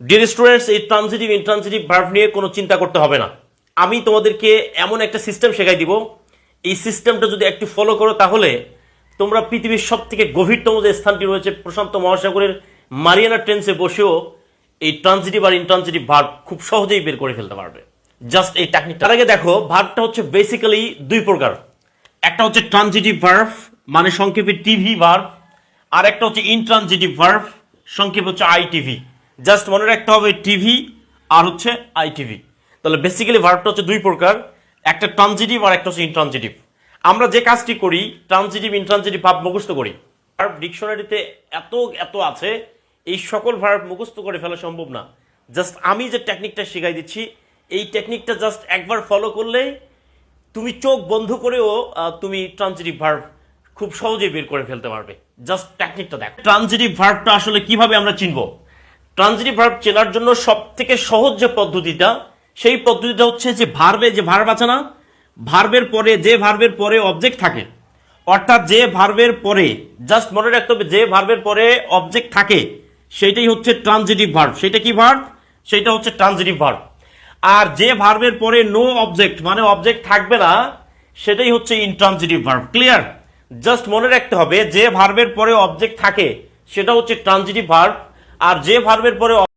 Deer students এই transitive intransitive verb নিয়ে কোনো চিন্তা করতে হবে না। আমি তোমাদেরকে এমন একটা সিস্টেম শেখাই দিব। এই সিস্টেমটা যদি একটু ফলো করো তাহলে তোমরা পৃথিবীর সব থেকে গভীরতম যে স্থানটি রয়েছে প্রশান্ত মহাসাগরের মারিয়ানা ট্রেন্সে বসেও এই ট্রানজিটিভ আর ইনট্রানজিটিভ ভার্ভ খুব সহজেই বের করে ফেলতে পারবে। জাস্ট এই টেকনিক তার আগে দেখো ভার্ভটা হচ্ছে বেসিক্যালি দুই প্রকার। একটা হচ্ছে ট্রানজিটিভ ভার্ভ মানে সংক্ষেপে টিভি ভার্ভ আর একটা হচ্ছে ইনট্রানজিটিভ ভার্ভ সংক্ষেপে হচ্ছে আইটিভি জাস্ট মনে রাখতে হবে টিভি আর হচ্ছে আইটিভি। তাহলে বেসিক্যালি ভার্ভটা হচ্ছে দুই প্রকার, একটা ট্রানজিটিভ আর একটা হচ্ছে ইনট্রানজিটিভ আমরা যে কাজটি করি ট্রানজিটিভ ইনট্রানজিটিভ ভার্ব মুখস্থ করি। ভার্ব ডিকশনারিতে এত এত আছে, এই সকল ভার্ব মুখস্থ করে ফেলা সম্ভব না। জাস্ট আমি যে টেকনিকটা শেখাই দিচ্ছি, এই টেকনিকটা জাস্ট একবার ফলো করলেই তুমি চোখ বন্ধ করেও তুমি ট্রানজিটিভ ভার্ব খুব সহজেই বের করে ফেলতে পারবে। জাস্ট টেকনিকটা দেখো। ট্রানজিটিভ ভার্বটা আসলে কীভাবে আমরা চিনব? ট্রানজিটিভ ভার্ব চেনার জন্য সব থেকে সহজ যে পদ্ধতিটা, সেই পদ্ধতিটা হচ্ছে যে ভার্বে যে ভার্ব আছে না, ভার্বের পরে যে ভার্বের পরে অবজেক্ট থাকে। অর্থাৎ যে ভার্বের পরে জাস্ট মনে রাখতে হবে যে ভার্বের পরে অবজেক্ট থাকে, সেইটাই হচ্ছে ট্রানজিটিভ ভার্ব। সেটা কি ভার্ব? সেটা হচ্ছে ট্রানজিটিভ ভার্ব। আর যে ভার্বের পরে নো অবজেক্ট মানে অবজেক্ট থাকবে না, সেটাই হচ্ছে ইনট্রানজিটিভ ভার্ব ক্লিয়ার জাস্ট মনে রাখতে হবে যে ভার্বের পরে অবজেক্ট থাকে, সেটা হচ্ছে ট্রানজিটিভ ভার্ব। আর যে ভার্বের পরে